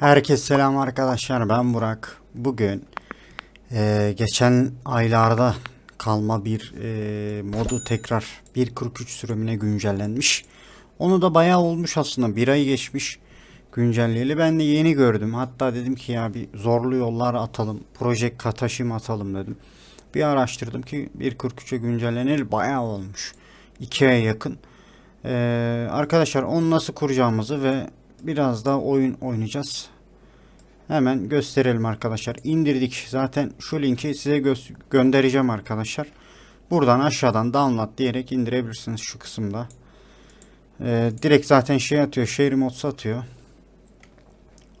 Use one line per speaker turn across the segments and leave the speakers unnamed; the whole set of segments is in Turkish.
Herkese selam arkadaşlar ben Burak. Bugün eee, geçen aylarda kalma bir eee, modu tekrar 1.43 sürümüne güncellenmiş. Onu da bayağı olmuş aslında bir ay geçmiş güncelleyeli. Ben de yeni gördüm. Hatta dedim ki ya bir zorlu yollar atalım. Project Kataşim atalım dedim. Bir araştırdım ki 1.43'e güncelleneli bayağı olmuş. 2 aya yakın. Eee, arkadaşlar onu nasıl kuracağımızı ve biraz da oyun oynayacağız. Hemen gösterelim arkadaşlar. İndirdik. Zaten şu linki size gö- göndereceğim arkadaşlar. Buradan aşağıdan download diyerek indirebilirsiniz şu kısımda. Ee, direkt zaten şey atıyor. Share mods atıyor.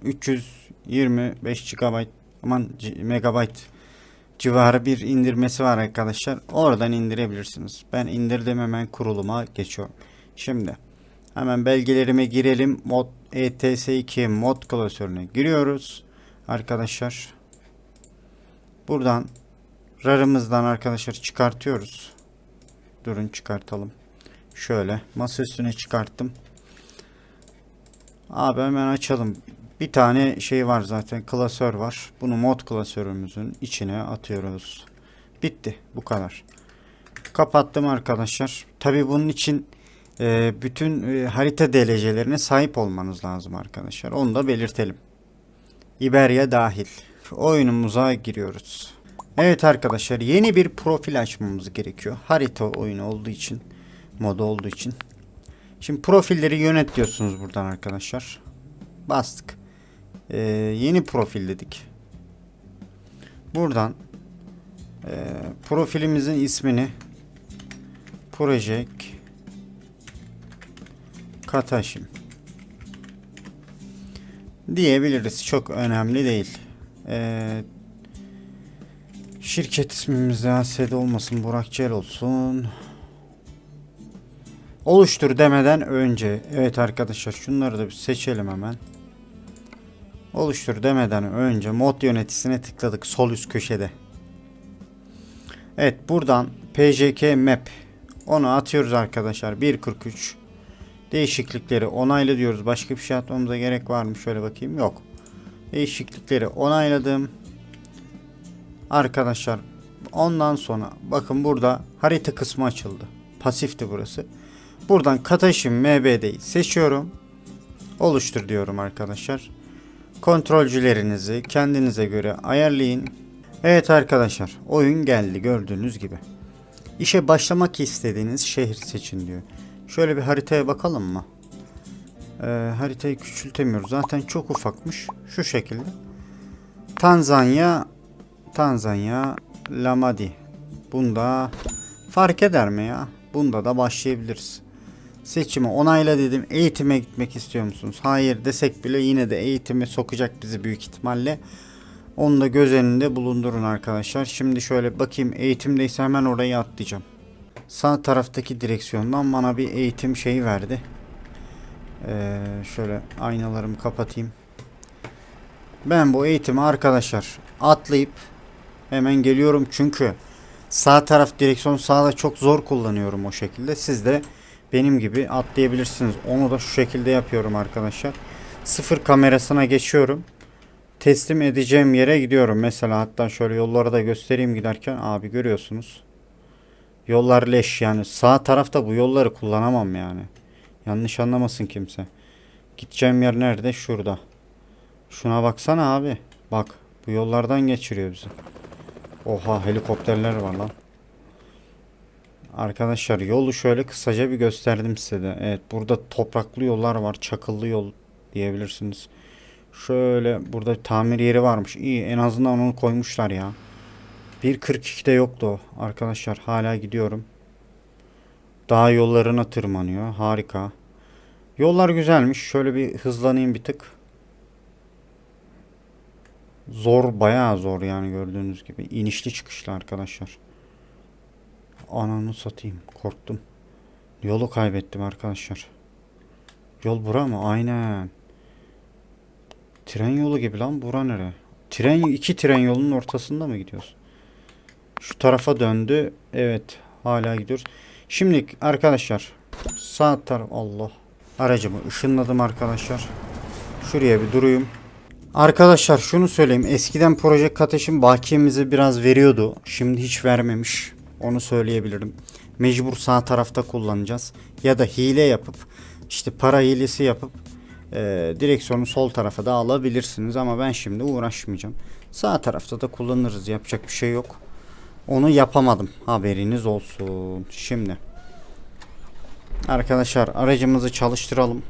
325 GB aman megabayt civarı bir indirmesi var arkadaşlar. Oradan indirebilirsiniz. Ben indirdim hemen kuruluma geçiyorum. Şimdi hemen belgelerime girelim. Mod ETS2 mod klasörüne giriyoruz. Arkadaşlar. Buradan RAR'ımızdan arkadaşlar çıkartıyoruz. Durun çıkartalım. Şöyle masa üstüne çıkarttım. Abi hemen açalım. Bir tane şey var zaten klasör var. Bunu mod klasörümüzün içine atıyoruz. Bitti. Bu kadar. Kapattım arkadaşlar. Tabi bunun için e, bütün e, harita DLC'lerine sahip olmanız lazım arkadaşlar. Onu da belirtelim. İberya dahil. Oyunumuza giriyoruz. Evet arkadaşlar yeni bir profil açmamız gerekiyor. Harita oyunu olduğu için, modu olduğu için. Şimdi profilleri yönet diyorsunuz buradan arkadaşlar. Bastık. Ee, yeni profil dedik. Buradan e, profilimizin ismini Project Kataşim diyebiliriz. Çok önemli değil. Ee, şirket ismimiz ASD olmasın. Burak Cel olsun. Oluştur demeden önce. Evet arkadaşlar şunları da bir seçelim hemen. Oluştur demeden önce mod yöneticisine tıkladık sol üst köşede. Evet buradan PJK Map onu atıyoruz arkadaşlar 1.43 Değişiklikleri onayla diyoruz. Başka bir şey atmamıza gerek var mı? Şöyle bakayım. Yok. Değişiklikleri onayladım. Arkadaşlar ondan sonra bakın burada harita kısmı açıldı. Pasifti burası. Buradan Kataşim MBD'yi seçiyorum. Oluştur diyorum arkadaşlar. Kontrolcülerinizi kendinize göre ayarlayın. Evet arkadaşlar oyun geldi gördüğünüz gibi. İşe başlamak istediğiniz şehir seçin diyor. Şöyle bir haritaya bakalım mı? Ee, haritayı küçültemiyoruz. Zaten çok ufakmış. Şu şekilde. Tanzanya Tanzanya Lamadi. Bunda fark eder mi ya? Bunda da başlayabiliriz. Seçimi onayla dedim. Eğitime gitmek istiyor musunuz? Hayır desek bile yine de eğitime sokacak bizi büyük ihtimalle. Onu da göz önünde bulundurun arkadaşlar. Şimdi şöyle bakayım eğitimdeyse hemen orayı atlayacağım. Sağ taraftaki direksiyondan bana bir eğitim şeyi verdi. Ee, şöyle aynalarımı kapatayım. Ben bu eğitimi arkadaşlar atlayıp hemen geliyorum çünkü sağ taraf direksiyon sağda çok zor kullanıyorum o şekilde. Siz de benim gibi atlayabilirsiniz. Onu da şu şekilde yapıyorum arkadaşlar. Sıfır kamerasına geçiyorum. Teslim edeceğim yere gidiyorum. Mesela hatta şöyle yolları da göstereyim giderken. Abi görüyorsunuz. Yollar leş yani. Sağ tarafta bu yolları kullanamam yani. Yanlış anlamasın kimse. Gideceğim yer nerede? Şurada. Şuna baksana abi. Bak bu yollardan geçiriyor bizi. Oha helikopterler var lan. Arkadaşlar yolu şöyle kısaca bir gösterdim size de. Evet burada topraklı yollar var. Çakıllı yol diyebilirsiniz. Şöyle burada tamir yeri varmış. İyi en azından onu koymuşlar ya. 1.42'de yoktu o. Arkadaşlar hala gidiyorum. Dağ yollarına tırmanıyor. Harika. Yollar güzelmiş. Şöyle bir hızlanayım bir tık. Zor bayağı zor yani gördüğünüz gibi. İnişli çıkışlı arkadaşlar. Ananı satayım. Korktum. Yolu kaybettim arkadaşlar. Yol bura mı? Aynen. Tren yolu gibi lan. Bura nere? Tren, iki tren yolunun ortasında mı gidiyoruz? Şu tarafa döndü. Evet. Hala gidiyoruz. Şimdi arkadaşlar. Sağ taraf. Allah. Aracımı ışınladım arkadaşlar. Şuraya bir durayım. Arkadaşlar şunu söyleyeyim. Eskiden proje kateşin bakiyemizi biraz veriyordu. Şimdi hiç vermemiş. Onu söyleyebilirim. Mecbur sağ tarafta kullanacağız. Ya da hile yapıp işte para hilesi yapıp e, direksiyonu sol tarafa da alabilirsiniz. Ama ben şimdi uğraşmayacağım. Sağ tarafta da kullanırız. Yapacak bir şey yok. Onu yapamadım. Haberiniz olsun. Şimdi. Arkadaşlar aracımızı çalıştıralım.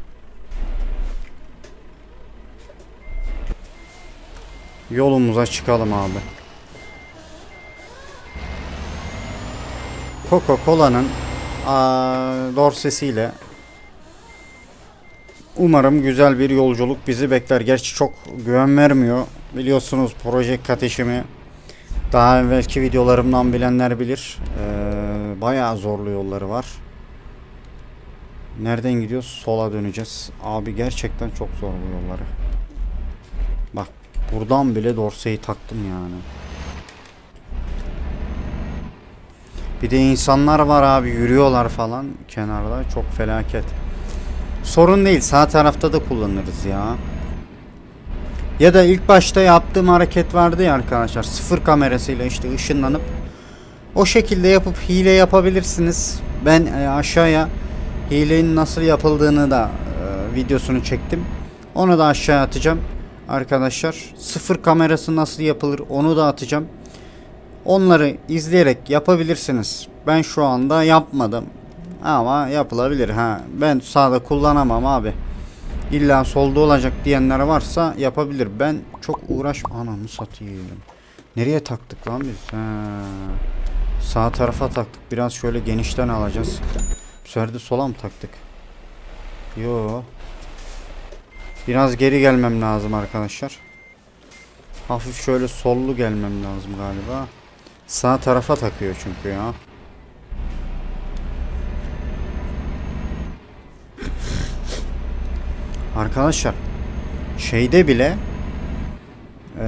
Yolumuza çıkalım abi. Coca-Cola'nın dorsesiyle umarım güzel bir yolculuk bizi bekler. Gerçi çok güven vermiyor. Biliyorsunuz proje kateşimi daha evvelki videolarımdan bilenler bilir. Ee, bayağı zorlu yolları var. Nereden gidiyoruz? Sola döneceğiz. Abi gerçekten çok zor bu yolları. Bak buradan bile dorseyi taktım yani. Bir de insanlar var abi yürüyorlar falan kenarda çok felaket. Sorun değil sağ tarafta da kullanırız ya. Ya da ilk başta yaptığım hareket vardı ya arkadaşlar sıfır kamerasıyla işte ışınlanıp o şekilde yapıp hile yapabilirsiniz. Ben e, aşağıya hilenin nasıl yapıldığını da e, videosunu çektim. Onu da aşağıya atacağım arkadaşlar. Sıfır kamerası nasıl yapılır onu da atacağım. Onları izleyerek yapabilirsiniz. Ben şu anda yapmadım. Ama yapılabilir ha. Ben sağda kullanamam abi. İlla solda olacak diyenler varsa yapabilir. Ben çok uğraş anamı satayım. Nereye taktık lan biz? Ha. Sağ tarafa taktık. Biraz şöyle genişten alacağız. Bu sefer de sola mı taktık? Yo. Biraz geri gelmem lazım arkadaşlar. Hafif şöyle sollu gelmem lazım galiba. Sağ tarafa takıyor çünkü ya. Arkadaşlar şeyde bile eee,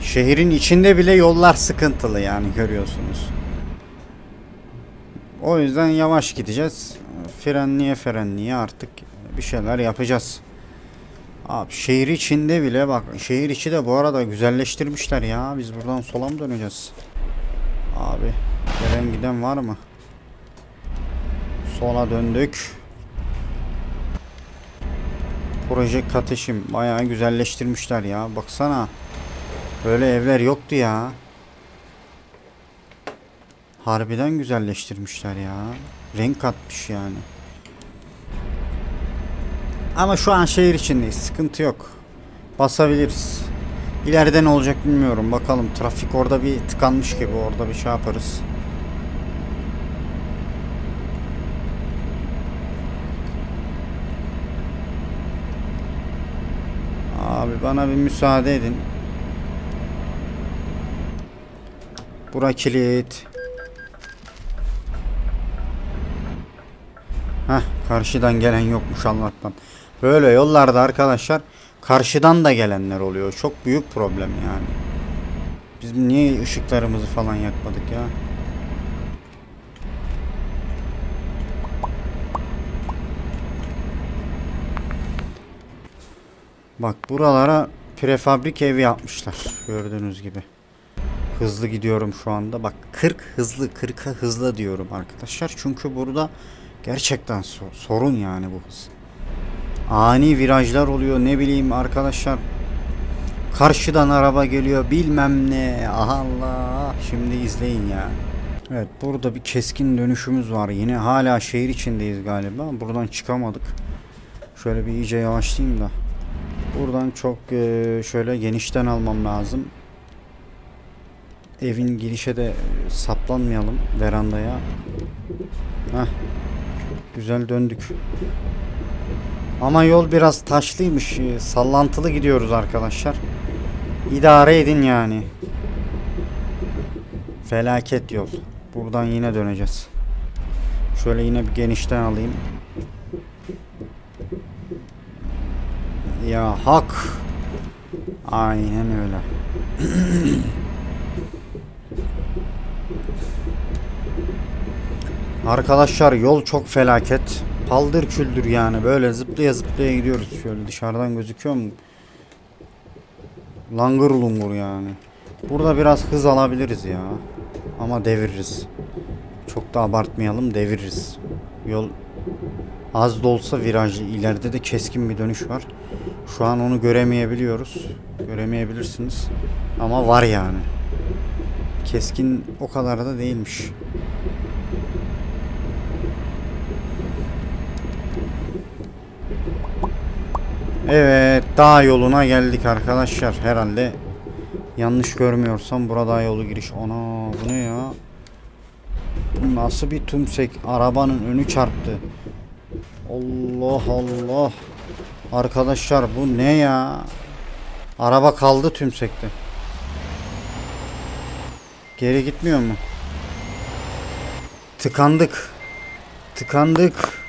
şehrin içinde bile yollar sıkıntılı yani görüyorsunuz. O yüzden yavaş gideceğiz. Frenliye frenliye artık bir şeyler yapacağız. Abi şehir içinde bile bak şehir içi de bu arada güzelleştirmişler ya. Biz buradan sola mı döneceğiz? Abi gelen giden var mı? Sola döndük. Proje Kateşim bayağı güzelleştirmişler ya. Baksana. Böyle evler yoktu ya. Harbiden güzelleştirmişler ya. Renk katmış yani. Ama şu an şehir içindeyiz. Sıkıntı yok. Basabiliriz. İleride ne olacak bilmiyorum. Bakalım trafik orada bir tıkanmış gibi. Orada bir şey yaparız. Abi bana bir müsaade edin. Bura kilit. Heh, karşıdan gelen yokmuş Allah'tan. Böyle yollarda arkadaşlar karşıdan da gelenler oluyor. Çok büyük problem yani. Biz niye ışıklarımızı falan yakmadık ya? Bak buralara prefabrik ev yapmışlar. Gördüğünüz gibi. Hızlı gidiyorum şu anda. Bak 40 hızlı 40'a hızlı diyorum arkadaşlar. Çünkü burada gerçekten so- sorun yani bu hız. Ani virajlar oluyor ne bileyim arkadaşlar. Karşıdan araba geliyor bilmem ne. Allah. Şimdi izleyin ya. Evet burada bir keskin dönüşümüz var. Yine hala şehir içindeyiz galiba. Buradan çıkamadık. Şöyle bir iyice yavaşlayayım da. Buradan çok e, şöyle genişten almam lazım. Evin girişe de saplanmayalım verandaya. Heh. Güzel döndük. Ama yol biraz taşlıymış. e, Sallantılı gidiyoruz arkadaşlar. İdare edin yani. Felaket yol. Buradan yine döneceğiz. Şöyle yine bir genişten alayım. Ya hak. Aynen öyle. Arkadaşlar yol çok felaket. Paldır küldür yani böyle zıplaya zıplaya gidiyoruz. Şöyle dışarıdan gözüküyor mu? Langır lungur yani. Burada biraz hız alabiliriz ya. Ama deviririz. Çok da abartmayalım deviririz. Yol az da olsa virajlı. ileride de keskin bir dönüş var. Şu an onu göremeyebiliyoruz. Göremeyebilirsiniz. Ama var yani. Keskin o kadar da değilmiş. Evet, dağ yoluna geldik arkadaşlar. Herhalde yanlış görmüyorsam burada yolu giriş. Ana bu ne ya? Nasıl bir tümsek? Arabanın önü çarptı. Allah Allah. Arkadaşlar bu ne ya? Araba kaldı tümsekte. Geri gitmiyor mu? Tıkandık. Tıkandık.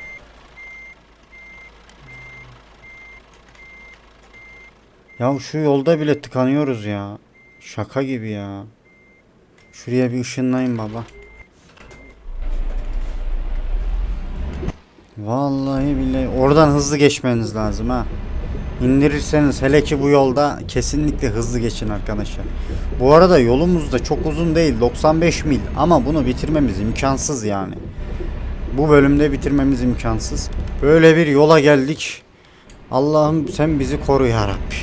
Ya şu yolda bile tıkanıyoruz ya. Şaka gibi ya. Şuraya bir ışınlayın baba. Vallahi billahi oradan hızlı geçmeniz lazım ha. İndirirseniz hele ki bu yolda kesinlikle hızlı geçin arkadaşlar. Bu arada yolumuz da çok uzun değil 95 mil ama bunu bitirmemiz imkansız yani. Bu bölümde bitirmemiz imkansız. Böyle bir yola geldik. Allah'ım sen bizi koru ya Rabbi.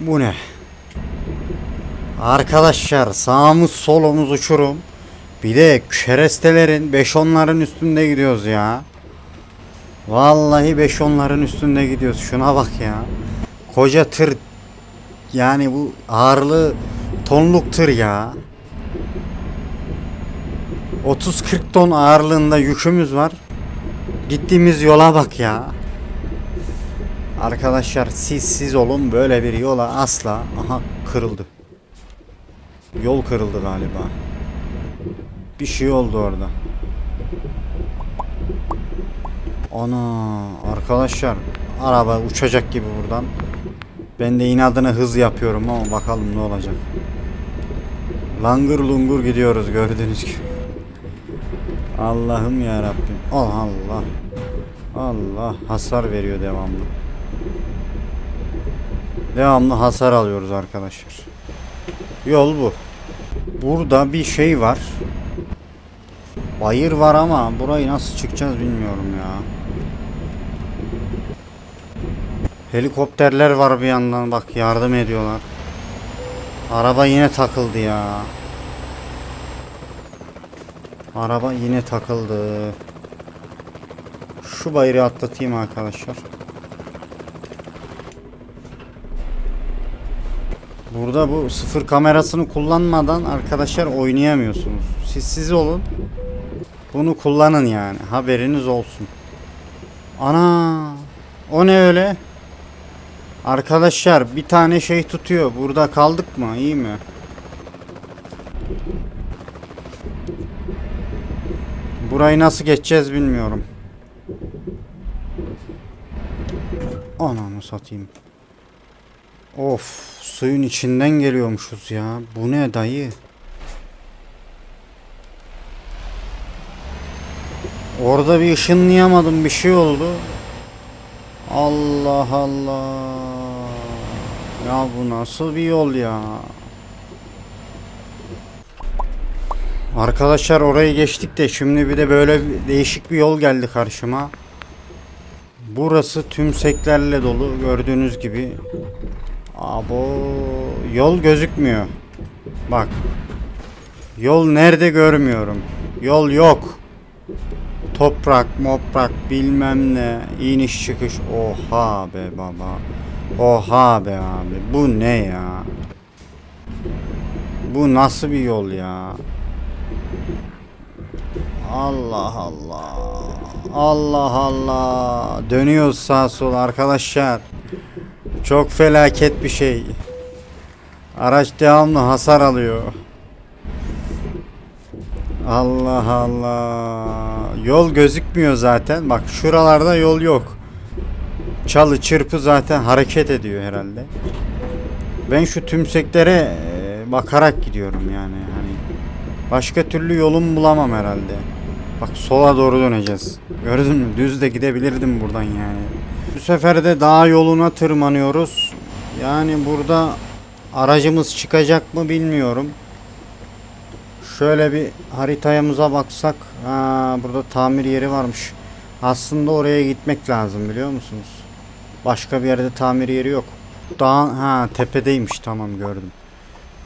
Bu ne? Arkadaşlar sağımız solumuz uçurum. Bir de kerestelerin 5-10'ların üstünde gidiyoruz ya. Vallahi 5-10'ların üstünde gidiyoruz. Şuna bak ya. Koca tır yani bu ağırlığı tonluk tır ya. 30-40 ton ağırlığında yükümüz var. Gittiğimiz yola bak ya. Arkadaşlar siz siz olun böyle bir yola asla aha kırıldı. Yol kırıldı galiba. Bir şey oldu orada. Ana arkadaşlar araba uçacak gibi buradan. Ben de inadına hız yapıyorum ama bakalım ne olacak. Langır lungur gidiyoruz gördüğünüz gibi. Allah'ım ya Rabbim. Allah Allah. Allah hasar veriyor devamlı. Devamlı hasar alıyoruz arkadaşlar. Yol bu. Burada bir şey var. Bayır var ama burayı nasıl çıkacağız bilmiyorum ya. Helikopterler var bir yandan bak yardım ediyorlar. Araba yine takıldı ya. Araba yine takıldı. Şu bayırı atlatayım arkadaşlar. Burada bu sıfır kamerasını kullanmadan arkadaşlar oynayamıyorsunuz. Siz siz olun. Bunu kullanın yani. Haberiniz olsun. Ana! O ne öyle? Arkadaşlar bir tane şey tutuyor. Burada kaldık mı? İyi mi? Burayı nasıl geçeceğiz bilmiyorum. Ananı satayım. Of, suyun içinden geliyormuşuz ya. Bu ne dayı? Orada bir ışınlayamadım bir şey oldu. Allah Allah. Ya bu nasıl bir yol ya? Arkadaşlar orayı geçtik de şimdi bir de böyle değişik bir yol geldi karşıma. Burası tümseklerle dolu gördüğünüz gibi. Abo yol gözükmüyor. Bak. Yol nerede görmüyorum. Yol yok. Toprak, moprak bilmem ne. iniş çıkış. Oha be baba. Oha be abi. Bu ne ya? Bu nasıl bir yol ya? Allah Allah. Allah Allah. Dönüyoruz sağ sol arkadaşlar. Çok felaket bir şey. Araç devamlı hasar alıyor. Allah Allah. Yol gözükmüyor zaten. Bak şuralarda yol yok. Çalı çırpı zaten hareket ediyor herhalde. Ben şu tümseklere e, bakarak gidiyorum yani. Hani başka türlü yolum bulamam herhalde. Bak sola doğru döneceğiz. Gördün mü? Düz de gidebilirdim buradan yani. Bu sefer de dağ yoluna tırmanıyoruz. Yani burada Aracımız çıkacak mı bilmiyorum. Şöyle bir haritayamıza baksak. Ha, burada tamir yeri varmış. Aslında oraya gitmek lazım biliyor musunuz? Başka bir yerde tamir yeri yok. Dağın ha tepedeymiş tamam gördüm.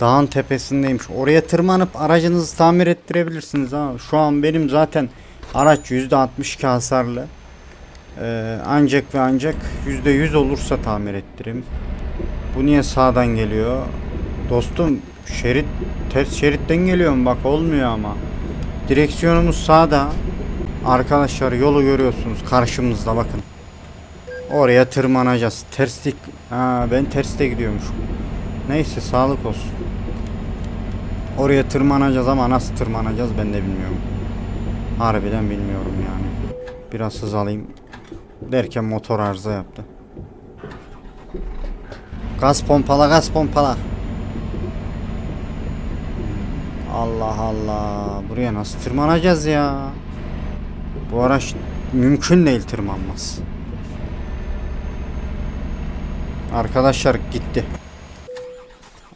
Dağın tepesindeymiş. Oraya tırmanıp aracınızı tamir ettirebilirsiniz ama şu an benim zaten araç %62 hasarlı. Ee, ancak ve ancak %100 olursa tamir ettiririm. Bu niye sağdan geliyor? Dostum şerit ters şeritten geliyorum bak olmuyor ama. Direksiyonumuz sağda. Arkadaşlar yolu görüyorsunuz karşımızda bakın. Oraya tırmanacağız. Terslik. Ha, ben terste gidiyormuşum. Neyse sağlık olsun. Oraya tırmanacağız ama nasıl tırmanacağız ben de bilmiyorum. Harbiden bilmiyorum yani. Biraz hız alayım. Derken motor arıza yaptı. Gaz pompala gaz pompala. Allah Allah. Buraya nasıl tırmanacağız ya? Bu araç mümkün değil tırmanmaz. Arkadaşlar gitti.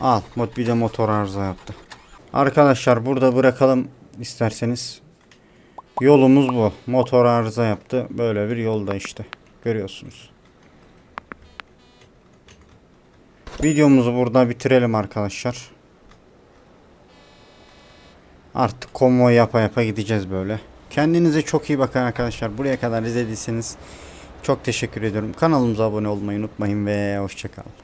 Al mod bir de motor arıza yaptı. Arkadaşlar burada bırakalım isterseniz. Yolumuz bu. Motor arıza yaptı. Böyle bir yolda işte. Görüyorsunuz. Videomuzu burada bitirelim arkadaşlar. Artık konvoy yapa yapa gideceğiz böyle. Kendinize çok iyi bakın arkadaşlar. Buraya kadar izlediyseniz çok teşekkür ediyorum. Kanalımıza abone olmayı unutmayın ve hoşçakalın.